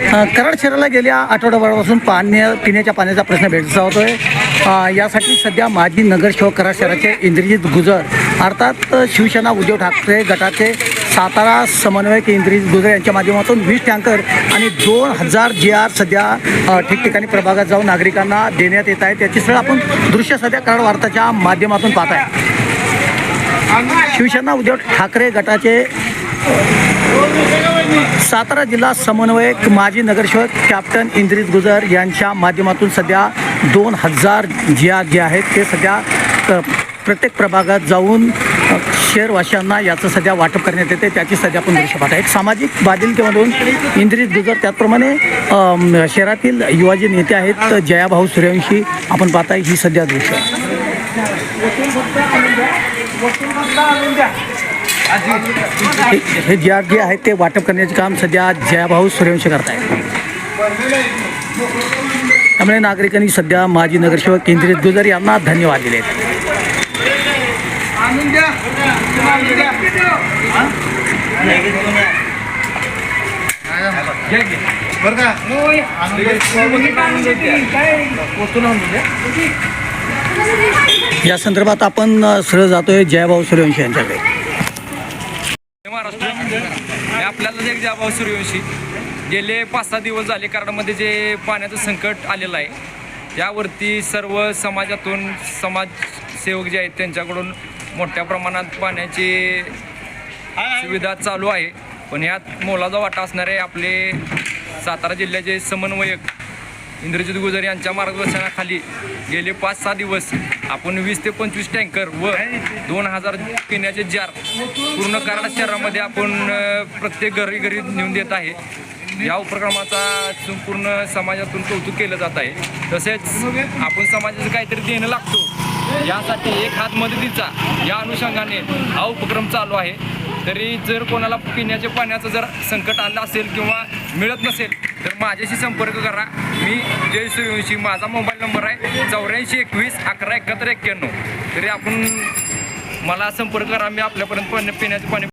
कराड शहराला गेल्या आठवड्याभरापासून पाण्या पिण्याच्या पाण्याचा प्रश्न भेटचा होतोय यासाठी सध्या माजी नगरसेवक कराड शहराचे इंद्रजित गुजर अर्थात शिवसेना उद्धव ठाकरे गटाचे सातारा समन्वयक इंद्रजित गुजर यांच्या माध्यमातून वीस टँकर आणि दोन हजार जी आर सध्या ठिकठिकाणी प्रभागात जाऊन नागरिकांना देण्यात येत आहे. त्याची सगळं आपण दृश्य सध्या कराड वार्ताच्या माध्यमातून पाहत आहे. शिवसेना उद्धव ठाकरे गटाचे सातारा जिल्हा समन्वयक माजी नगरसेवक कॅप्टन इंद्रित गुजर यांच्या माध्यमातून सध्या दोन हजार जिया जे आहेत ते सध्या प्रत्येक प्रभागात जाऊन अ, शहरवासियांना याचं सध्या वाटप करण्यात येते त्याची सध्या आपण दृश्य पाहता एक सामाजिक बाधिलतेमधून इंद्रित गुजर त्याचप्रमाणे शहरातील युवा जे नेते आहेत जयाभाऊ सूर्यवंशी आपण पाहताय ही सध्या दृश्य हे हे जे जे आहेत ते वाटप करण्याचे काम सध्या जयाभाऊ सूर्यवंशी करत आहेत त्यामुळे नागरिकांनी सध्या माजी नगरसेवक केंद्रित गुजर यांना धन्यवाद दिले आहेत या संदर्भात आपण सरळ जातोय जयभाऊ सूर्यवंशी यांच्याकडे. आणि आपल्याला एक जाभाव सूर्यवंशी गेले पाच सहा दिवस झाले कराडमध्ये जे पाण्याचं संकट आलेलं आहे त्यावरती सर्व समाजातून समाजसेवक जे आहेत त्यांच्याकडून मोठ्या प्रमाणात पाण्याची सुविधा चालू आहे. पण यात मोलाचा वाटा असणारे आपले सातारा जिल्ह्याचे समन्वयक इंद्रजित गुजर यांच्या मार्गदर्शनाखाली गेले पाच सहा दिवस आपण वीस ते पंचवीस टँकर व दोन हजार पिण्याचे जार पूर्ण कराड शहरामध्ये आपण प्रत्येक घरी घरी नेऊन देत आहे. या उपक्रमाचा संपूर्ण समाजातून कौतुक केलं जात आहे. तसेच आपण समाजाचं काहीतरी देणं लागतो. यासाठी एक हात मदतीचा या अनुषंगाने हा उपक्रम चालू आहे. तरी जर कोणाला पिण्याच्या पाण्याचं जर संकट आलं असेल किंवा मिळत नसेल तर माझ्याशी संपर्क करा. मी जय सूर्यवंशी माझा मोबाईल नंबर आहे चौऱ्याऐंशी एकवीस अकरा एकाहत्तर एक्क्याण्णव. तरी आपण मला संपर्क करा. मी आपल्यापर्यंत पाणी पिण्याचं पाणी